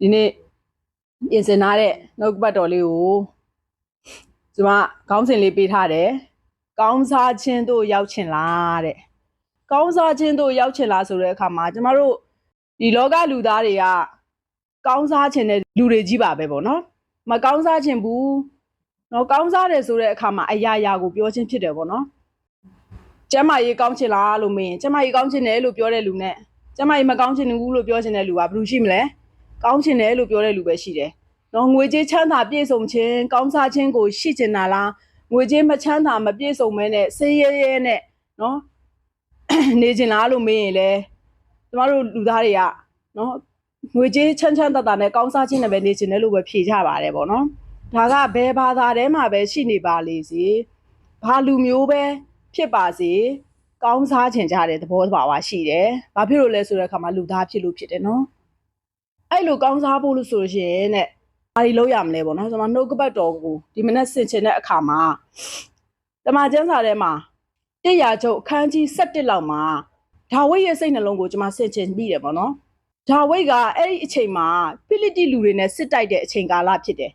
ဒီနေ့ပြင်ဆင်ထားတဲ့နှုတ်ကပတ်တော်လေးကိုကျွန်မခေါင်းစဉ်လေးပေးထားတယ်ကောင်းစားခြင်းတို့ရောက်ချင်လားတဲ့ကောင်းစားခြင်းတို့ရောက်ချင်လားဆိုတဲ့အခါမှာကျမတို့ဒီလောကလူသားတွေကကောင်းစားခြင်းတဲ့လူတွေကြီးပါပဲပေါ့နော်မကောင်းစားခြင်းဘူးနော်ကောင်းစားတယ်ဆိုတဲ့အခါမှာအရာရာကိုပြောခြင်းဖြစ်တယ်ပေါ့နော်ကျမကြီးကောင်းချင်လားလို့မင်းကျမကြီးကောင်းချင်တယ်လို့ပြောတဲ့လူနဲ့ကျမကြီးမကောင်းချင်ဘူးလို့ပြောချင်တဲ့လူကဘယ်သူရှိမလဲ ကောင်းချင်တယ်လို့ပြောတဲ့လူပဲရှိတယ်။နော်ငွေကြေးချမ်းသာပြည့်စုံခြင်းကောင်းစားခြင်းကိုရှိချင်တာလားငွေကြေးမချမ်းသာမပြည့်စုံမဲနဲ့ဆင်းရဲရဲနဲ့နော်နေချင်လားလို့မေးရင်လေကျမတို့လူသားတွေကနော်ငွေကြေးချမ်းချမ်းသာသာနဲ့ကောင်းစားခြင်းနဲ့ပဲနေချင်တယ်လို့ပဲဖြေကြပါတယ်ပေါ့နော်။ဒါကဘယ်ဘာသာထဲမှာပဲရှိနေပါလေစေ။ဘာလူမျိုးပဲဖြစ်ပါစေကောင်းစားခြင်းကြတဲ့သဘောတဘာဝရှိတယ်။ဘာဖြစ်လို့လဲဆိုတဲ့အခါမှာလူသားဖြစ်လို့ဖြစ်တယ်နော်။ အဲ့လိုကောင်းစားဖို့လို့ဆိုရင်တဲ့ဘာတွေလုပ်ရမလဲပေါ့နော်ကျွန်တော်နှုတ်ကပတ်တော်ကိုဒီမနေ့ဆင်ခြင်တဲ့အခါမှာတမန်ကျမ်းစာထဲမှာတစ်ရာချုပ်အခန်းကြီး7လောက်မှာဒါဝိဒ်ရဲ့စိတ်နှလုံးကိုကျွန်မဆင်ခြင်ပြီးတယ်ပေါ့နော်ဒါဝိဒ်ကအဲ့ဒီအချိန်မှာဖိလိတိလူတွေနဲ့စစ်တိုက်တဲ့အချိန်ကာလဖြစ်တယ်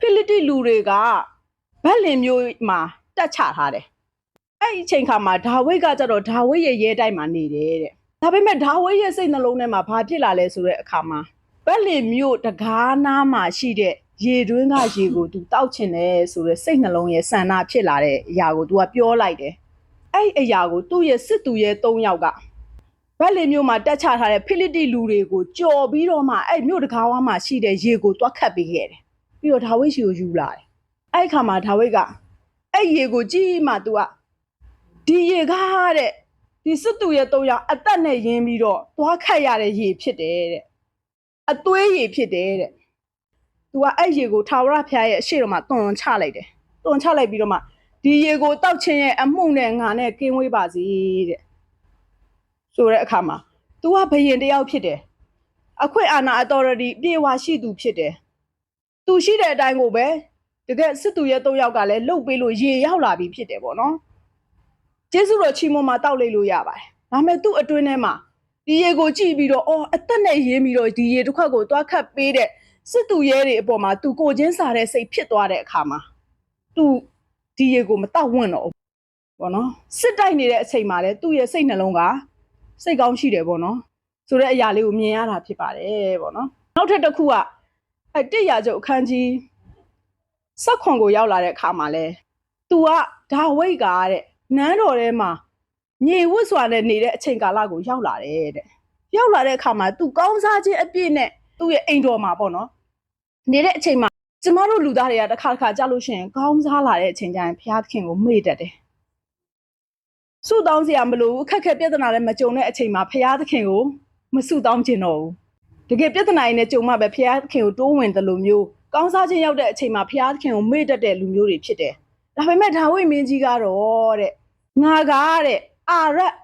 ဖိလိတိလူတွေကဗက်လင်မျိုးမှာတက်ချထားတယ်အဲ့ဒီအချိန်ခါမှာဒါဝိဒ်ကကြတော့ဒါဝိဒ်ရဲ့ရဲတိုက်မှာနေတယ်တဲ့ဒါပေမဲ့ဒါဝိဒ်ရဲ့စိတ်နှလုံးထဲမှာဘာဖြစ်လာလဲဆိုတဲ့အခါမှာ ပက်လင်မြို့တကားနားမှာရှိတဲ့ရေတွင်းကရေကို तू တောက်ချင်တယ်ဆိုတော့စိတ်နှလုံးရဲ့ဆန္ဒဖြစ်လာတဲ့အရာကို तू ကပြောလိုက်တယ်။အဲ့ဒီအရာကိုသူ့ရဲ့စစ်သူရဲ့၃ယောက်ကပက်လင်မြို့မှာတက်ချထားတဲ့ဖိလိတိလူတွေကိုကြော်ပြီးတော့မှအဲ့မြို့တကားဝါမှာရှိတဲ့ရေကိုတွားခတ်ပေးခဲ့တယ်။ပြီးတော့ဒါဝိဒ်ရှိကိုယူလာတယ်။အဲ့ဒီခါမှာဒါဝိဒ်ကအဲ့ရေကိုကြည့်မှ तू ကဒီရေကားတဲ့ဒီစစ်သူရဲ့၃ယောက်အသက်နဲ့ရင်းပြီးတော့တွားခတ်ရတဲ့ရေဖြစ်တယ်တဲ့ အသွေးရည်ဖြစ်တယ်တဲ့သူကအဲ့ရည်ကိုထာဝရဘုရားရဲ့အရှိတော်မှာတွန်ချလိုက်တယ်တွန်ချလိုက်ပြီးတော့မှဒီရည်ကိုတောက်ခြင်းရဲ့အမှုနဲ့ငါနဲ့ကင်းဝေးပါစေတဲ့ဆိုတဲ့အခါမှာ तू ကဘယင်တယောက်ဖြစ်တယ်အခွင့်အာဏာ authority ပြေဝါရှိသူဖြစ်တယ်သူရှိတဲ့အတိုင်းကိုပဲတကယ်စစ်သူရဲ့တုံးယောက်ကလည်းလှုပ်ပေးလို့ရေရောက်လာပြီးဖြစ်တယ်ပေါ့နော်ကျေးဇူးတော်ချီးမွမ်းမှာတောက်လိုက်လို့ရပါတယ်ဒါပေမဲ့သူ့အတွင်းထဲမှာ ဒီရေကိုကြည့်ပြီးတော့အော်အသက်နဲ့ရင်းပြီးတော့ဒီရေတစ်ခွက်ကိုသွားခတ်ပေးတဲ့စစ်သူရဲတွေအပေါ်မှာသူကိုချင်းစားတဲ့စိတ်ဖြစ်သွားတဲ့အခါမှာသူဒီရေကိုမတောက်ဝင့်တော့ဘူးပေါ့နော်စစ်တိုက်နေတဲ့အချိန်မှာလဲသူ့ရဲ့စိတ်နှလုံးကစိတ်ကောင်းရှိတယ်ပေါ့နော်ဆိုတဲ့အရာလေးကိုမြင်ရတာဖြစ်ပါတယ်ပေါ့နော်နောက်ထပ်တစ်ခုကအဲတစ်ရာကျုပ်အခန်းကြီးစက်ခွန်ကိုရောက်လာတဲ့အခါမှာလဲသူကဒါဝိတ်ကတဲ့နန်းတော်ထဲမှာ ညင်ဝတ်စွာနဲ့နေတဲ့အချိန်ကာလကိုရောက်လာတယ်တဲ့ရောက်လာတဲ့အခါမှာသူကောင်းစားခြင်းအပြည့်နဲ့သူ့ရဲ့အိမ်တော်မှာပေါ့နော်နေတဲ့အချိန်မှာကျမတို့လူသားတွေကတစ်ခါတစ်ခါကြားလို့ရှိရင်ကောင်းစားလာတဲ့အချိန်ကျရင်ဘုရားသခင်ကိုမေ့တတ်တယ်ဆုတောင်းစရာမလိုဘူးအခက်အခဲပြဿနာလည်းမကြုံတဲ့အချိန်မှာဘုရားသခင်ကိုမဆုတောင်းခြင်းတော့ဘူးတကယ်ပြဿနာရင်းနဲ့ကြုံမှပဲဘုရားသခင်ကိုတိုးဝင်တယ်လို့မျိုးကောင်းစားခြင်းရောက်တဲ့အချိန်မှာဘုရားသခင်ကိုမေ့တတ်တဲ့လူမျိုးတွေဖြစ်တယ်ဒါပေမဲ့ဒါဝိမင်းကြီးကတော့တဲ့ငါကားတဲ့ အာရက်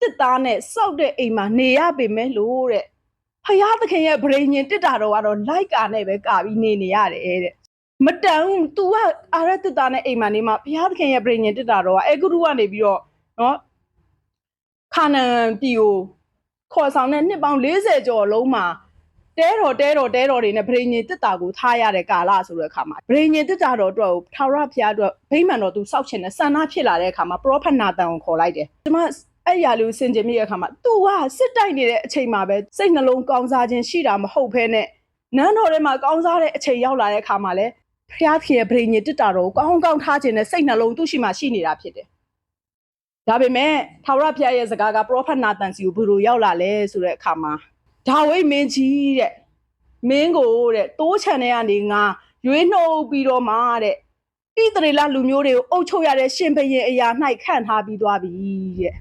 တစ်သားနဲ့စောက်တဲ့အိမ်မှာနေရပေမဲ့လို့တဲ့ဖယားသခင်ရဲ့ဗြိဉ္ဉ်တစ်တာတော့ကတော့လိုက်ကာနဲ့ပဲကာပြီးနေနေရတယ်တဲ့မတန်ဘူး तू ကအာရက်တစ်သားနဲ့အိမ်မှာနေမှာဖယားသခင်ရဲ့ဗြိဉ္ဉ်တစ်တာတော့ကအဲဂုရုကနေပြီးတော့နော်ခါနန်ပြည်ကိုခေါ်ဆောင်တဲ့နှစ်ပေါင်း40ကျော်လုံးမှာ တဲတော်တဲတော်တဲတော်တွေနဲ့ဗြိဉ္ဉ်တစ်တာကိုထားရတဲ့ကာလဆိုတဲ့အခါမှာဗြိဉ္ဉ်တစ်တာတော်အတွက်ကိုထာဝရဘုရားအတွက်ဗိမာန်တော်သူစောက်ချင်တဲ့ဆန္ဒဖြစ်လာတဲ့အခါမှာပရောဖက်နာတန်ကိုခေါ်လိုက်တယ်ကျွန်မအဲ့ရလူစင်ကြင်မိတဲ့အခါမှာ तू ကစစ်တိုက်နေတဲ့အချိန်မှာပဲစိတ်နှလုံးကောင်းစားခြင်းရှိတာမဟုတ်ဘဲနဲ့နန်းတော်ထဲမှာကောင်းစားတဲ့အချိန်ရောက်လာတဲ့အခါမှာလဲဖျားခင်ရဲ့ဗြိဉ္ဉ်တစ်တာတော်ကိုကောင်းကောင်းထားခြင်းနဲ့စိတ်နှလုံးသူ့ရှိမှရှိနေတာဖြစ်တယ်ဒါပေမဲ့ထာဝရဘုရားရဲ့စကားကပရောဖက်နာတန်စီကိုဘယ်လိုရောက်လာလဲဆိုတဲ့အခါမှာ ဒါဝိဒ်မင်းကြီးတဲ့မင်းကိုတဲ့တိုးချန်တဲ့ကနေငါရွေးနှုတ်ပြီးတော့မှတဲ့ဣသရေလလူမျိုးတွေကိုအုပ်ချုပ်ရတဲ့ရှင်ဘရင်အရာ၌ခန့်ထားပြီးသွားပြီတဲ့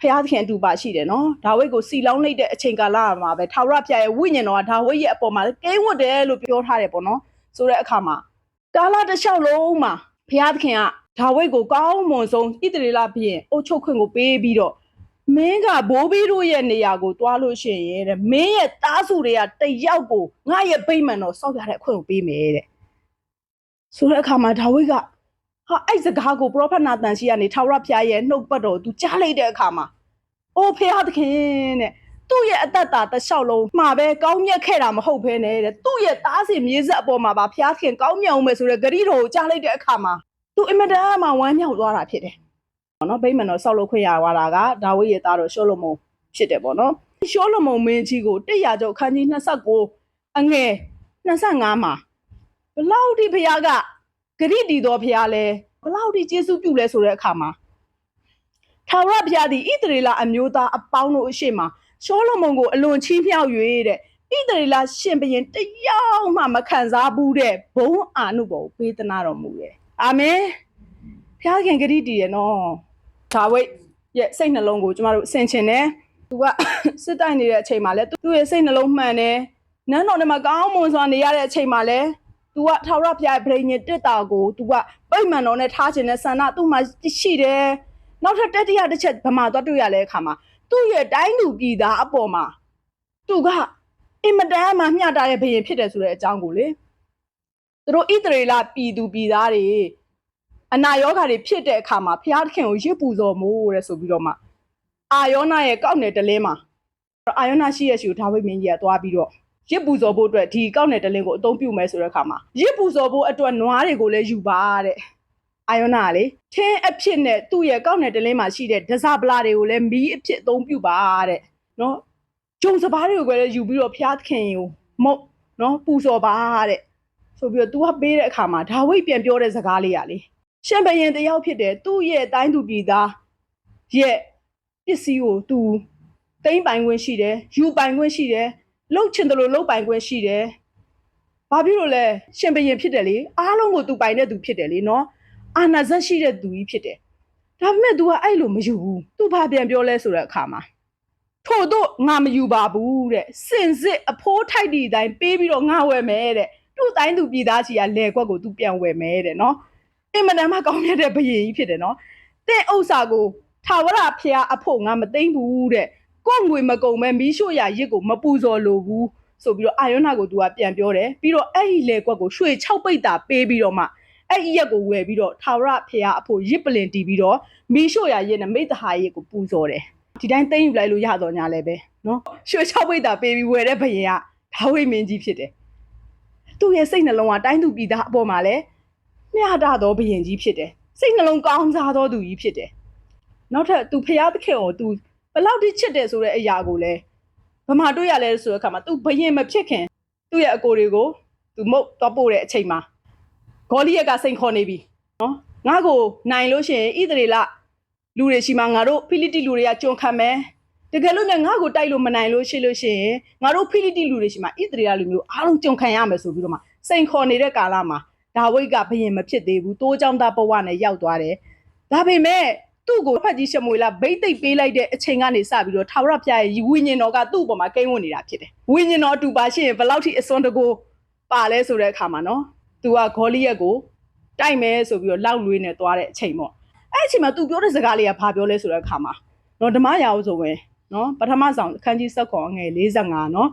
ဖျားသခင်အတူပါရှိတယ်နော်ဒါဝိဒ်ကိုစီလောင်းလိုက်တဲ့အချိန်ကာလမှာပဲထာဝရဘုရားရဲ့ဝိညာဉ်တော်ကဒါဝိဒ်ရဲ့အပေါ်မှာကိန်းဝတ်တယ်လို့ပြောထားတယ်ပေါ့နော်ဆိုတဲ့အခါမှာကာလတစ်လျှောက်လုံးမှာဖျားသခင်ကဒါဝိဒ်ကိုကောင်းမွန်ဆုံးဣသရေလဘရင်အုပ်ချုပ်ခွင့်ကိုပေးပြီးတော့ မင်းကဘိုးဘီတို့ရဲ့နေရာကိုတွားလို့ရှိရင်တဲ့မင်းရဲ့သားစုတွေကတယောက်ကိုငါရဲ့ဗိမ္မာန်တော်စောက်ရတဲ့အခွင့်ကိုပေးမယ်တဲ့ဆိုတဲ့အခါမှာဒါဝိဒ်ကဟာအဲ့စကားကိုပရောဖက်နာသန်ရှိကနေထာဝရဘုရားရဲ့နှုတ်ပတ်တော်ကိုသူကြားလိုက်တဲ့အခါမှာအိုဖះသခင်တဲ့သူ့ရဲ့အသက်တာတစ်လျှောက်လုံးမှာပဲကောင်းမြတ်ခဲ့တာမဟုတ်ဘဲနဲ့တဲ့သူ့ရဲ့သားစဉ်မြေဆက်အပေါ်မှာပါဖျားခင်ကောင်းမြတ်အောင်မယ်ဆိုတဲ့ဂရိတော်ကိုကြားလိုက်တဲ့အခါမှာသူအင်မတန်မှဝမ်းမြောက်သွားတာဖြစ်တယ် ပေါ့နော်ဗိမာန်တော်ဆောက်လုပ်ခွင့်ရသွားတာကဒါဝိဒ်ရဲ့သားတော်ရှောလမုန်ဖြစ်တယ်ပေါ့နော်ရှောလမုန်မင်းကြီးကိုတစ်ရာကျော်ခန်းကြီး29အငယ်25မှာဘလောက်ဒီဘုရားကဂရိတီတော်ဘုရားလဲဘလောက်ဒီကျေးဇူးပြုလဲဆိုတဲ့အခါမှာထာဝရဘုရားသည်ဣသရေလအမျိုးသားအပေါင်းတို့အရှိမရှောလမုန်ကိုအလွန်ချီးမြှောက်၍တဲ့ဣသရေလရှင်ဘုရင်တယောက်မှမခံစားဘူးတဲ့ဘုံအာနုဘောကိုပေးသနာတော်မူတယ်အာမင် ဘုရားခင်ဂရုတည်ရနော်ဒါဝိတ်ရဲ့စိတ်နှလုံးကိုကျမတို့အစင်ချင်တယ်သူကစစ်တိုက်နေတဲ့အချိန်မှာလဲသူ့ရဲ့စိတ်နှလုံးမှန်တယ်နန်းတော်ထဲမှာကောင်းမွန်စွာနေရတဲ့အချိန်မှာလဲ तू ကထာဝရဘုရားရဲ့ဗြိဉ္ဉ်တက်တာကို तू ကပိတ်မှန်တော်နဲ့ထားခြင်းနဲ့ဆန္ဒသူ့မှာရှိတယ်နောက်ထပ်တတိယတစ်ချက်ဗမာသွားတွေ့ရလဲအခါမှာသူ့ရဲ့တိုင်းသူပြည်သားအပေါ်မှာ သူကအင်မတန်မှမျှတာတဲ့ဘုရင်ဖြစ်တယ်ဆိုတဲ့အကြောင်းကိုလေသူတို့ဣသရေလပြည်သူပြည်သားတွေ အနာရောဂါတွေဖြစ်တဲ့အခါမှာဘုရားသခင်ကိုရစ်ပူဇော်မို့တဲ့ဆိုပြီးတော့မှအာယောနာရဲ့ကောက်နယ်တလင်းမှာအာယောနာရှိရဲ့ရှိကိုဒါဝိဒ်မင်းကြီးကသွားပြီးတော့ရစ်ပူဇော်ဖို့အတွက်ဒီကောက်နယ်တလင်းကိုအသုံးပြုမယ်ဆိုတဲ့အခါမှာရစ်ပူဇော်ဖို့အတွက်နွားတွေကိုလည်းယူပါတဲ့အာယောနာကလေထင်းအဖြစ်နဲ့သူ့ရဲ့ကောက်နယ်တလင်းမှာရှိတဲ့ဒဇပလာတွေကိုလည်းမီးအဖြစ်အသုံးပြုပါတဲ့နော်ဂျုံစပားတွေကိုလည်းယူပြီးတော့ဖျားသခင်ကိုမုတ်နော်ပူဇော်ပါတဲ့ဆိုပြီးတော့ तू ကပေးတဲ့အခါမှာဒါဝိဒ်ပြန်ပြောတဲ့စကားလေးရလေ ရှင်ဘရင်တယောက်ဖြစ်တယ်သူ့ရဲ့အတိုင်းသူပြည်သားရဲ့ပစ္စည်းကို तू တိမ့်ပိုင်ခွင့်ရှိတယ်ယူပိုင်ခွင့်ရှိတယ်လှုပ်ချင်တယ်လို့လှုပ်ပိုင်ခွင့်ရှိတယ်ဘာဖြစ်လို့လဲရှင်ဘရင်ဖြစ်တယ်လေအားလုံးကို तू ပိုင်တဲ့သူဖြစ်တယ်လေနော်အာနာဇက်ရှိတဲ့သူကြီးဖြစ်တယ်ဒါပေမဲ့ तू ကအဲ့လိုမယူဘူး तू ဘာပြန်ပြောလဲဆိုတဲ့အခါမှာ ထို့တော့ငါမယူပါဘူးတဲ့စင်စစ်အဖိုးထိုက်ဒီတိုင်းပေးပြီးတော့ငါဝယ်မယ်တဲ့သူ့တိုင်းသူပြည်သားကြီးကလဲကွက်ကိုသူပြန်ဝယ်မယ်တဲ့နော် အင်မတန်မှကောင်းမြတ်တဲ့ဘယင်ကြီးဖြစ်တယ်နော်တဲ့ဥစ္စာကိုထာဝရဘုရားအဖို့ငါမသိမ့်ဘူးတဲ့ကို့ငွေမကုံမဲ့မီးရှို့ရရစ်ကိုမပူဇော်လိုဘူးဆိုပြီးတော့အာယောနာကိုသူကပြန်ပြောတယ်ပြီးတော့အဲ့ဒီလဲကွက်ကိုရွှေ6ပိတ်တာပေးပြီးတော့မှအဲ့ဒီရက်ကိုဝယ်ပြီးတော့ထာဝရဘုရားအဖို့ရစ်ပလင်တီးပြီးတော့မီးရှို့ရရစ်နဲ့မိတ္တဟာရစ်ကိုပူဇော်တယ်ဒီတိုင်းသိမ့်ယူလိုက်လို့ရတော့ညာလဲပဲနော်ရွှေ၆ပိတ်တာပေးပြီးဝယ်တဲ့ဘယင်ကဒါဝိမင်းကြီးဖြစ်တယ်သူ့ရဲ့စိတ်နှလုံးကတိုင်းသူပြည်သားအပေါ်မှာလဲ မျှတသောဘယင်ကြီးဖြစ်တယ်စိတ်နှလုံးကောင်းစားသောသူကြီးဖြစ်တယ်နောက်ထပ်သူဖျားသခင်ကိုသူဘယ်လောက်ထိချစ်တယ်ဆိုတဲ့အရာကိုလဲဘယ်မှာတွေ့ရလဲဆိုတဲ့အခါမှာသူဘယင်မဖြစ်ခင်သူ့ရဲ့အကိုတွေကိုသူမုတ်တော့ပို့တဲ့အချိန်မှာဂေါလိယက်ကစိန်ခေါ်နေပြီနော်ငါ့ကိုနိုင်လို့ရှိရင်ဣသရေလလူတွေရှိမှငါတို့ဖိလိတိလူတွေကကြုံခံမယ်တကယ်လို့များငါ့ကိုတိုက်လို့မနိုင်လို့ရှိလို့ရှိရင်ငါတို့ဖိလိတိလူတွေရှိမှဣသရေလလူမျိုးအားလုံးကြုံခံရမယ်ဆိုပြီးတော့မှစိန်ခေါ်နေတဲ့ကာလမှာ ဒါဝိဒ်ကဘယင်မဖြစ်သေးဘူးတိုးကြောင်သားဘဝနဲ့ရောက်သွားတယ်ဒါပေမဲ့သူ့ကိုဖတ်ကြီးရှမွေလာဗိတ်သိပ်ပေးလိုက်တဲ့အချိန်ကနေစပြီးတော့ထာဝရဘုရားရဲ့ဝိညာဉ်တော်ကသူ့အပေါ်မှာကိန်းဝင်နေတာဖြစ်တယ်ဝိညာဉ်တော်အတူပါရှိရင်ဘယ်လောက်ထိအစွန်းတကူပါလဲဆိုတဲ့အခါမှာနော်သူကဂေါလိယက်ကိုတိုက်မယ်ဆိုပြီးတော့လောက်လွေးနေသွားတဲ့အချိန်ပေါ့အဲ့အချိန်မှာ तू ပြောတဲ့စကားလေးကဘာပြောလဲဆိုတဲ့အခါမှာနော်ဓမ္မရာဟုဆိုဝင်နော်ပထမဆောင်အခန်းကြီး7ခွန်ငယ်45နော်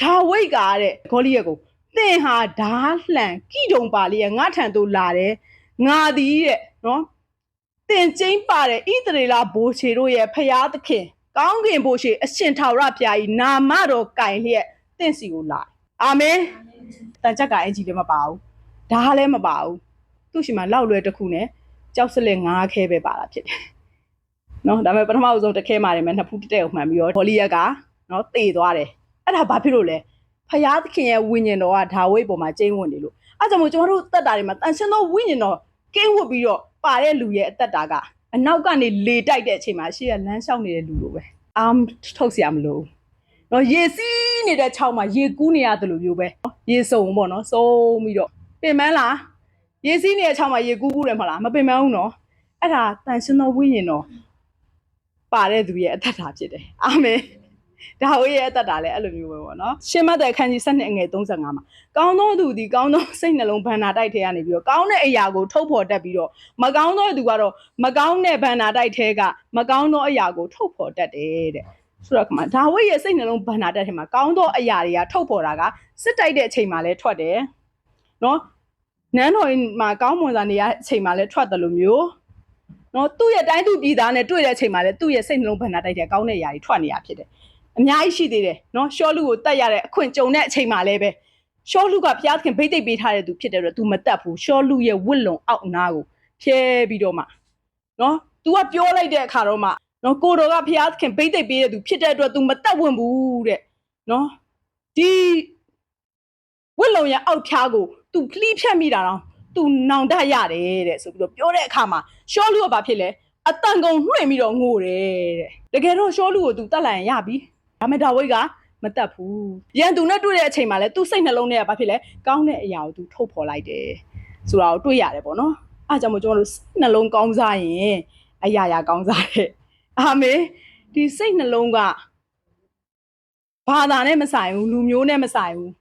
ဒါဝိတ်ကတဲ့ဂေါလိယက်ကို သင်ဟာဓာလှန်ကိတုံပါလေးကငါထံသို့လာတယ်ငါသည်တဲ့နော်သင်ကျင်းပါတဲ့ဣသရေလဘိုးချေတို့ရဲ့ဖျားသခင်ကောင်းကင်ဘိုးချေအရှင်ထာဝရဘုရား၏နာမတော်ကင်လျက်သင်စီကိုလာတယ်အာမင်တန်ချက်ကအဲ့ကြီးလည်းမပါဘူးဓာလည်းမပါဘူးသူ့ရှိမှာလောက်လွယ်တစ်ခုနဲ့ကြောက်စလက်ငါးခဲပဲပါတာဖြစ်တယ်။နော်ဒါပေမဲ့ပထမအဆုံးတစ်ခဲမှာနေမယ်နှစ်ဖူးတစ်တဲ့ကိုမှန်ပြီးတော့ဟောလီယက်ကနော်တေသွားတယ်။အဲ့ဒါဘာဖြစ်လို့လဲ။ ဖယားသခင်ရဲ့ဝိညာဉ်တော်ကဒါဝိဒ်ပေါ်မှာကျင်းဝင်နေလို့အဲ့ကြောင့်မို့ကျွန်တော်တို့တက်တာတွေမှာတန်ရှင်းသောဝိညာဉ်တော်ကင်းဝတ်ပြီးတော့ပါတဲ့လူရဲ့အသက်တာကအနောက်ကနေလေတိုက်တဲ့အချိန်မှာရှေ့ကလမ်းလျှောက်နေတဲ့လူလိုပဲ။အာထုတ်เสียမလို့။နော်ရေစီးနေတဲ့ချောင်းမှာရေကူးနေရတယ်လို့မျိုးပဲ။ရေစုံပေါ့နော်စုံပြီးတော့ပင်မန်းလား ရေစီးနေတဲ့ချောင်းမှာရေကူးကူးတယ်မဟုတ်လားမပင်မဘူးနော်အဲ့ဒါတန်ရှင်သောဝိညာဉ်တော်ပါတဲ့သူရဲ့အသက်တာဖြစ်တယ်အာမင် ဒါဝိရဲ့အသက်တာလည်းအဲ့လိုမျိုးပဲပေါ့နော်ရှင်းမတဲ့အခန်းကြီး7အငယ်35မှာကောင်းသောသူသည်ကောင်းသောစိတ်နှလုံးဘန္နာတိုက်ထဲကနေပြီးတော့ကောင်းတဲ့အရာကိုထုတ်ဖော်တတ်ပြီးတော့မကောင်းသောသူကတော့မကောင်းတဲ့ဘန္နာတိုက်ထဲကမကောင်းသောအရာကိုထုတ်ဖော်တတ်တယ်တဲ့ဆိုတော့ခမဒါဝိရဲ့စိတ်နှလုံးဘန္နာတိုက်ထဲမှာကောင်းသောအရာတွေကထုတ်ဖော်တာကစစ်တိုက်တဲ့အချိန်မှာလည်းထွက်တယ်နော်နန်းတော်မှာကောင်းမွန်စွာနေရတဲ့အချိန်မှာလည်းထွက်တယ်လို့မျိုးနော်သူ့ရဲ့တိုင်းသူပြည်သားနဲ့တွေ့တဲ့အချိန်မှာလည်းသူ့ရဲ့စိတ်နှလုံးဘဏ္ဍာတိုက်တဲ့ကောင်းတဲ့အရာတွေထွက်နေရဖြစ်တယ် အများကြီးရှိသေးတယ်နော်ရှောလူကိုတတ်ရတဲ့အခွင့်ကြုံတဲ့အချိန်မှလည်းပဲရှောလူကဘုရားသခင်ဗိတ်သိက်ပေးထားတဲ့သူဖြစ်တဲ့အတွက် तू မတတ်ဘူးရှောလူရဲ့ဝတ်လုံအောက်နာကိုဖြဲပြီးတော့မှနော် तू ကပြောလိုက်တဲ့အခါတော့မှနော်ကိုတော်ကဘုရားသခင်ဗိတ်သိက်ပေးတဲ့သူဖြစ်တဲ့အတွက် तू မတတ်ဝင်ဘူးတဲ့နော်ဒီဝတ်လုံရဲ့အောက်ဖြားကို तू ဖလီးဖြတ်မိတာတော့ तू နောင်တရတယ်တဲ့ဆိုပြီးတော့ပြောတဲ့အခါမှာရှောလူကဘာဖြစ်လဲအတန်ကုန်နှွှင့်ပြီးတော့ငိုတယ်တဲ့တကယ်တော့ရှောလူကို तू တတ်လိုက်ရင်ရပြီ ဒါမဲ့ဒါဝိတ်ကမတက်ဘူးရန်သူနဲ့တွေ့တဲ့အချိန်မှာလဲသူ့စိတ်နှလုံးထဲကဘာဖြစ်လဲကောင်းတဲ့အရာကို तू ထုတ်ဖော်လိုက်တယ်ဆိုတာကိုတွေ့ရတယ်ပေါ့နော်အားကြောင့်မို့ကျွန်တော်တို့စိတ်နှလုံးကောင်းစားရင်အရာရာကောင်းစားတယ်အာမေဒီစိတ်နှလုံးကဘာသာနဲ့မဆိုင်ဘူးလူမျိုးနဲ့မဆိုင်ဘူး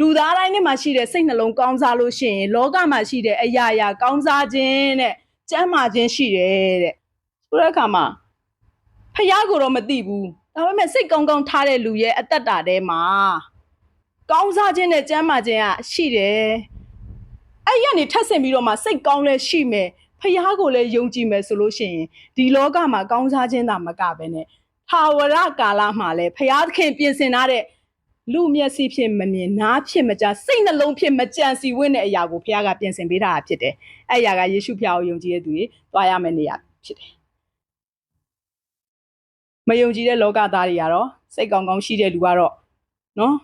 လူသားတိုင်းနဲ့မှာရှိတဲ့စိတ်နှလုံးကောင်းစားလို့ရှိရင်လောကမှာရှိတဲ့အရာရာကောင်းစားခြင်းတဲ့ကျမ်းမာခြင်းရှိတယ်တဲ့ဆိုတဲ့အခါမှာဖះကိုတော့မသိဘူး ဒါပေမဲ့စိတ်ကောင်းကောင်းထားတဲ့လူရဲ့အတ္တတာထဲမှာကောင်းစားခြင်းနဲ့ကျမ်းမာခြင်းကရှိတယ်အဲ့ရနေထပ်ဆင်ပြီးတော့မှစိတ်ကောင်းလဲရှိမယ်ဖះကိုလည်းယုံကြည်မယ်ဆိုလို့ရှိရင်ဒီလောကမှာကောင်းစားခြင်းသာမကပဲနဲ့ထာဝရကာလမှာလည်းဖះသခင်ပြင်ဆင်ထားတဲ့လူမျက်စိဖြစ်မမြင်နားဖြစ်မကြားစိတ်နှလုံးဖြစ်မကြံစီဝင့်တဲ့အရာကိုဘုရားကပြင်ဆင်ပေးထားတာဖြစ်တယ်။အဲ့အရာကယေရှုဖျားကိုယုံကြည်တဲ့သူတွေတွားရမယ့်နေရာဖြစ်တယ်။ မယုံကြည်တဲ့လောကသားတွေကတော့စိတ်ကောင်းကောင်းရှိတဲ့လူကတော့နော်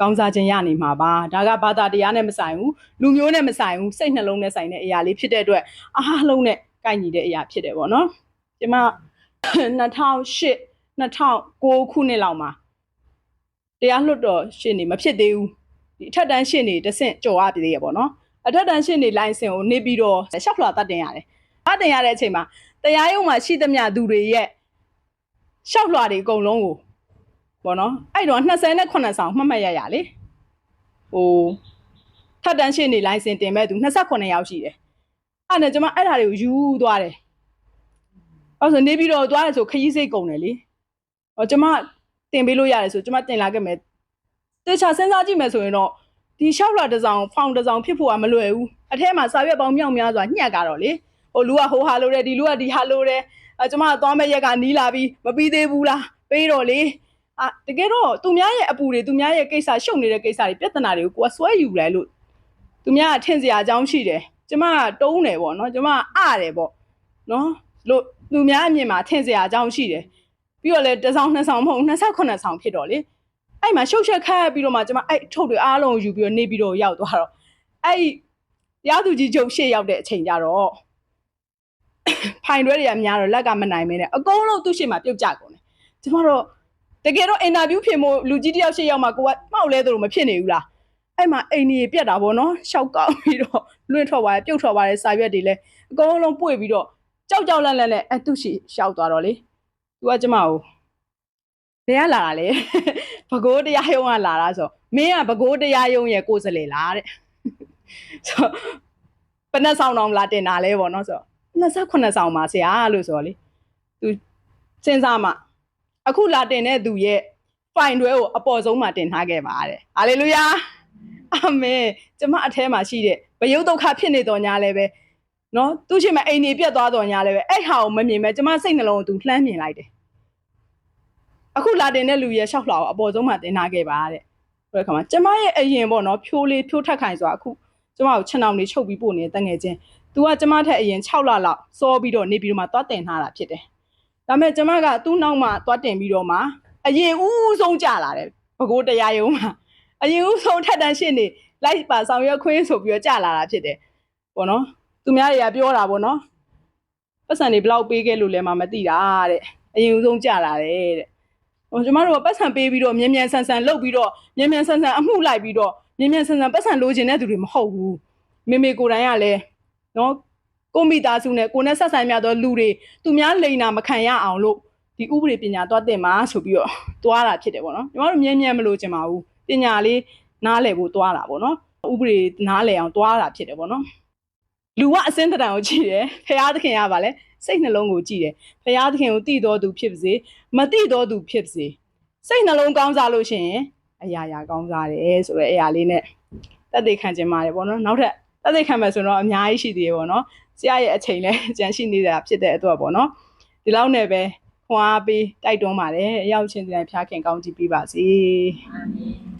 ကောင်းစားခြင်းရနေမှာပါ။ဒါကဘာသာတရားနဲ့မဆိုင်ဘူး။လူမျိုးနဲ့မဆိုင်ဘူး။စိတ်နှလုံးနဲ့ဆိုင်တဲ့အရာလေးဖြစ်တဲ့အတွက်အားလုံးနဲ့ကိုက်ညီတဲ့အရာဖြစ်တယ်ပေါ့နော်။ဒီမှာ2008 2009ခုနှစ်လောက်မှာတရားလွတ်တော်ရှင်းနေမဖြစ်သေးဘူးဒီအထက်တန်းရှင်းနေတစ်ဆင့်ကြော်ရပြီသေးရပေါ့နော်အထက်တန်းရှင်းနေလိုင်စင်ကိုနေပြီးတော့ရှောက်ဖလာတတ်တင်ရတယ်တတ်တင်ရတဲ့အချိန်မှာတရားရုံးမှာရှိသမျှသူတွေရဲ့ ရှောက်ဖလာတွေအကုန်လုံးကိုပေါ့နော်အဲ့တော့28ဆောင်မှတ်မှတ်ရရလေဟိုထက်တန်းရှင်းနေလိုင်စင်တင်မဲ့သူ28ယောက်ရှိတယ်အဲ့နဲ့ကျွန်မအဲ့ဒါတွေကိုယူသွားတယ်အဲ့ဆိုနေပြီးတော့သွားတယ်ဆိုခရီးစိတ်ကုန်တယ်လေဟောကျွန်မတင်ပေးလို့ရတယ်ဆိုကျွန်မတင်လာခဲ့မယ်တေချာစဉ်းစားကြည့်မယ်ဆိုရင်တော့ဒီရှောက်လာတစ်စောင်ဖောင်တစ်စောင်ဖြစ်ဖို့ကမလွယ်ဘူးအထဲမှာစာရွက်ပေါင်းမြောက်များစွာညှက်ကတော့လေဟိုလူကဟိုဟာလို့တယ်ဒီလူကဒီဟာလို့တယ် အဲကျွန်မကသွားမဲ့ရက်ကနီးလာပြီးမပြီးသေးဘူးလားပေးတော့လေအာတကယ်တော့သူများရဲ့အပူတွေသူများရဲ့ကိစ္စရှုပ်နေတဲ့ကိစ္စတွေပြဿနာတွေကိုကိုယ်ကစွဲယူလိုက်လို့သူများကထင်စရာအကြောင်းရှိတယ်ကျွန်မကတုံးတယ်ပေါ့နော်ကျွန်မကအတယ်ပေါ့နော်လို့သူများအမြင်မှာထင်စရာအကြောင်းရှိတယ်ပြီးတော့လဲတစ်ဆောင်နှစ်ဆောင်မဟုတ်28ဆောင်ဖြစ်တော့လေအဲ့မှာရှုပ်ရှက်ခတ်ပြီးတော့မှကျွန်မအဲ့ထုတ်တွေအားလုံးယူပြီးတော့နေပြီးတော့ရောက်သွားတော့အဲ့ရသူကြီးချုပ်ရှေ့ရောက်တဲ့အချိန်ကြတော့ ဖိုင်တွဲတွေကများတော့လက်ကမနိုင်မင်းနဲ့အကုန်လုံးသူ့ရှေ့မှာပြုတ်ကြကုန်တယ်ကျွန်မတော့တကယ်တော့အင်တာဗျူးဖြစ်မို့လူကြီးတယောက်ရှေ့ရောက်မှကိုကမှောက်လဲသလိုမဖြစ်နေဘူးလားအဲ့မှာအိမ်ကြီးပြက်တာဗောနော်ရှောက်ကောက်ပြီးတော့လွင့်ထွက်သွားတယ်ပြုတ်ထွက်သွားတယ်စာရွက်တွေလည်းအကုန်လုံးပွေပြီးတော့ကြောက်ကြောက်လန့်လန့်နဲ့အဲ့သူ့ရှေ့ရှောက်သွားတော့လေ तू ကကျမကိုဘယ်ကလာတာလဲဘကိုးတရားယုံကလာတာဆိုမင်းကဘကိုးတရားယုံရဲ့ကိုယ်စလေလားတဲ့ဆိုဘယ်နှဆောင်တောင်လာတင်တာလဲပေါ့နော်ဆို 28ဆောင်ပါဆရာလို့ဆိုတော့လေ तू စဉ်းစားမှအခုလာတင်တဲ့သူရဲ့ fine တွဲကိုအပေါ်ဆုံးမှာတင်ထားခဲ့ပါတဲ့ဟာလေလုယာအာမင်ကျမအထဲမှာရှိတဲ့ဘယုတ်ဒုက္ခဖြစ်နေတော်ညာလဲပဲနော်သူချင်းမအိမ်နေပြတ်သွားတော်ညာလဲပဲအဲ့ဟာကိုမမြင်မဲ့ကျမစိတ်နှလုံးကို तू လှမ်းမြင်လိုက်တယ်အခုလာတင်တဲ့လူရဲ့ရှောက်လှော်အပေါ်ဆုံးမှာတင်ထားခဲ့ပါတဲ့ဆိုတဲ့ခါမှာကျမရဲ့အရင်ပေါ့နော်ဖြိုးလေးဖြိုးထက်ခိုင်ဆိုတာအခုကျမကိုခြံအောင်လေးချုပ်ပြီးပို့နေတဲ့တငယ်ချင်း तू ကကျမထက်အရင်6လလောက်စောပြီးတော့နေပြီးတော့မှသွားတင်ထားတာဖြစ်တယ်ဒါပေမဲ့ကျမကသူ့နောက်မှာသွားတင်ပြီးတော့မှအရင်ဦးဆုံးကြလာတယ်ဘကိုးတရားရုံးမှာအရင်ဦးဆုံးထက်တန်းရှင်းနေလိုက်ပါဆောင်ရွက်ခွင့်ဆိုပြီးတော့ကြလာတာဖြစ်တယ်ပေါ့နော်သူများတွေကပြောတာပေါ့နော်ပတ်စံတွေဘယ်လောက်ပေးခဲ့လို့လဲမှမသိတာတဲ့အရင်ဦးဆုံးကြလာတယ်တဲ့ ဟိုကျမတို့ကပတ်စံပေးပြီးတော့မြ мян ဆန်ဆန်လှုပ်ပြီးတော့မြ мян ဆန်ဆန်အမှုလိုက်ပြီးတော့မြ мян ဆန်ဆန်ပတ်စံလိုချင်တဲ့သူတွေမဟုတ်ဘူးမေမေကိုယ်တိုင်ကလည်း နော်ကိုမိသားစုနဲ့ကိုနဲ့ဆက်ဆံမြသောလူတွေသူများလိန်နာမခံရအောင်လို့ဒီဥပဒေပညာသွားတင်ပါဆိုပြီးတော့သွားတာဖြစ်တယ်ပေါ့နော်ညီမတို့မြဲမြဲမလို့ကျင်ပါဘူးပညာလေးနားလည်ဖို့သွားတာပေါ့နော်ဥပဒေနားလည်အောင်သွားတာဖြစ်တယ်ပေါ့နော်လူကအစင်းတတန်ကိုကြည့်တယ်ဖရာသခင်ကပါလဲစိတ်နှလုံးကိုကြည့်တယ်ဖရာသခင်ကိုတည်တော်သူဖြစ်ပါစေမတည်တော်သူဖြစ်ပါစေစိတ်နှလုံးကောင်းစားလို့ရှိရင်အရာရာကောင်းစားတယ်ဆိုတော့အရာလေးနဲ့တက်သေးခံကျင်ပါတယ်ပေါ့နော်နောက်ထပ် တက်သိခံမယ်ဆိုတော့အများကြီးရှိသေးတယ်ပေါ့နော်ဆရာရဲ့အချိန်လဲကြံရှိနေတာဖြစ်တဲ့အတွက်ပေါ့နော်ဒီလောက်နဲ့ပဲခွန်အားပေးတိုက်တွန်းပါတယ်ရောက်ချင်းတိုင်းဖျားခင်ကောင်းကြီးပေးပါစေအာမင်